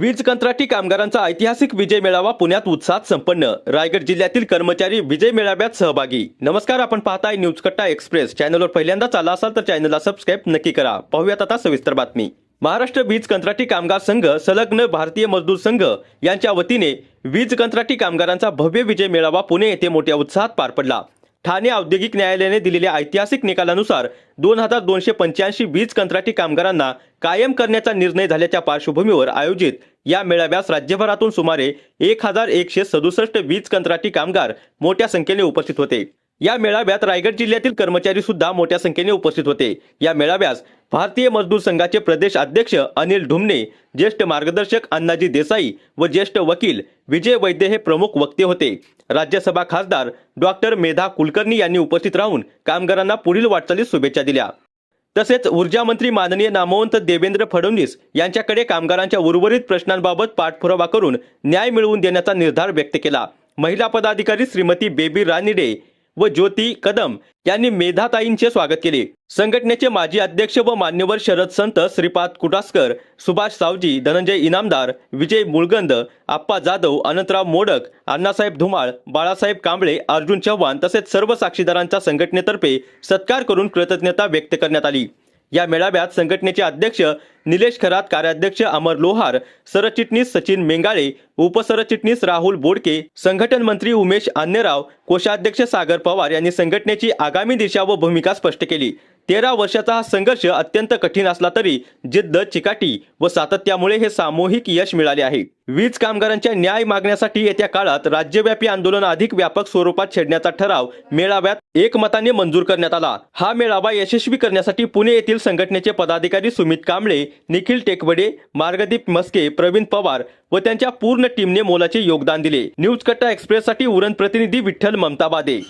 वीज कंत्राटी कामगारांचा ऐतिहासिक विजय मेळावा पुण्यात उत्साहात संपन्न. रायगड जिल्ह्यातील कर्मचारी विजय मेळाव्यात सहभागी. नमस्कार आपण पाहताय न्यूज कट्टा एक्सप्रेस. चॅनलवर पहिल्यांदाच आला असाल तर चॅनलला सबस्क्राईब नक्की करा. पाहूयात आता सविस्तर बातमी. महाराष्ट्र वीज कंत्राटी कामगार संघ संलग्न भारतीय मजदूर संघ यांच्या वतीने वीज कंत्राटी कामगारांचा भव्य विजय मेळावा पुणे येथे मोठ्या उत्साहात पार पडला. ठाणे औद्योगिक न्यायालयाने दिलेल्या ऐतिहासिक निकालानुसार दोन हजार दोनशे पंच्याऐंशी वीज कंत्राटी कामगारांना कायम करण्याचा निर्णय झाल्याच्या पार्श्वभूमीवर आयोजित या मेळाव्यास राज्यभरातून सुमारे एक हजार एकशे सदुसष्ट वीज कंत्राटी कामगार मोठ्या संख्येने उपस्थित होते. या मेळाव्यात रायगड जिल्ह्यातील कर्मचारी सुद्धा मोठ्या संख्येने उपस्थित होते. या मेळाव्यास भारतीय मजदूर संघाचे प्रदेश अध्यक्ष अनिल ढुमणे ज्येष्ठ मार्गदर्शक अण्णाजी देसाई व ज्येष्ठ वकील विजय वैद्य हे प्रमुख वक्ते होते. राज्यसभा खासदार डॉक्टर मेधा कुलकर्णी यांनी उपस्थित राहून कामगारांना पुढील वाटचालीस शुभेच्छा दिल्या. तसेच ऊर्जा मंत्री माननीय नामवंत देवेंद्र फडणवीस यांच्याकडे कामगारांच्या उर्वरित प्रश्नांबाबत पाठपुरावा करून न्याय मिळवून देण्याचा निर्धार व्यक्त केला. महिला पदाधिकारी श्रीमती बेबी रानिडे व ज्योती कदम यांनी मेधाताईंचे स्वागत केले. संघटनेचे माजी अध्यक्ष व मान्यवर शरद संत श्रीपाद कुटासकर सुभाष सावजी धनंजय इनामदार विजय मुळगंद आप्पा जाधव अनंतराव मोडक अण्णासाहेब धुमाळ बाळासाहेब कांबळे अर्जुन चव्हाण तसेच सर्व साक्षीदारांच्या संघटनेतर्फे सत्कार करून कृतज्ञता व्यक्त करण्यात आली. या मेळाव्यात संघटनेचे अध्यक्ष निलेश खरात कार्याध्यक्ष अमर लोहार सरचिटणीस सचिन मेंगाळे उपसरचिटणीस राहुल बोडके संघटन मंत्री उमेश अन्यराव कोषाध्यक्ष सागर पवार यांनी संघटनेची आगामी दिशा व भूमिका स्पष्ट केली. तेरा वर्षाचा हा संघर्ष अत्यंत कठीण असला तरी जिद्द चिकाटी व सातत्यामुळे हे सामूहिक यश मिळाले आहे. वीज कामगारांच्या न्याय मागण्यासाठी येत्या काळात राज्यव्यापी आंदोलन अधिक व्यापक स्वरूपात छेडण्याचा ठराव मेळाव्यात एकमताने मंजूर करण्यात आला. हा मेळावा यशस्वी करण्यासाठी पुणे येथील संघटनेचे पदाधिकारी सुमित कांबळे निखिल टेकवडे मार्गदीप मस्के प्रवीण पवार व त्यांच्या पूर्ण टीमने मोलाचे योगदान दिले. न्यूज कट्टा एक्सप्रेससाठी उरण प्रतिनिधी विठ्ठल ममताबादे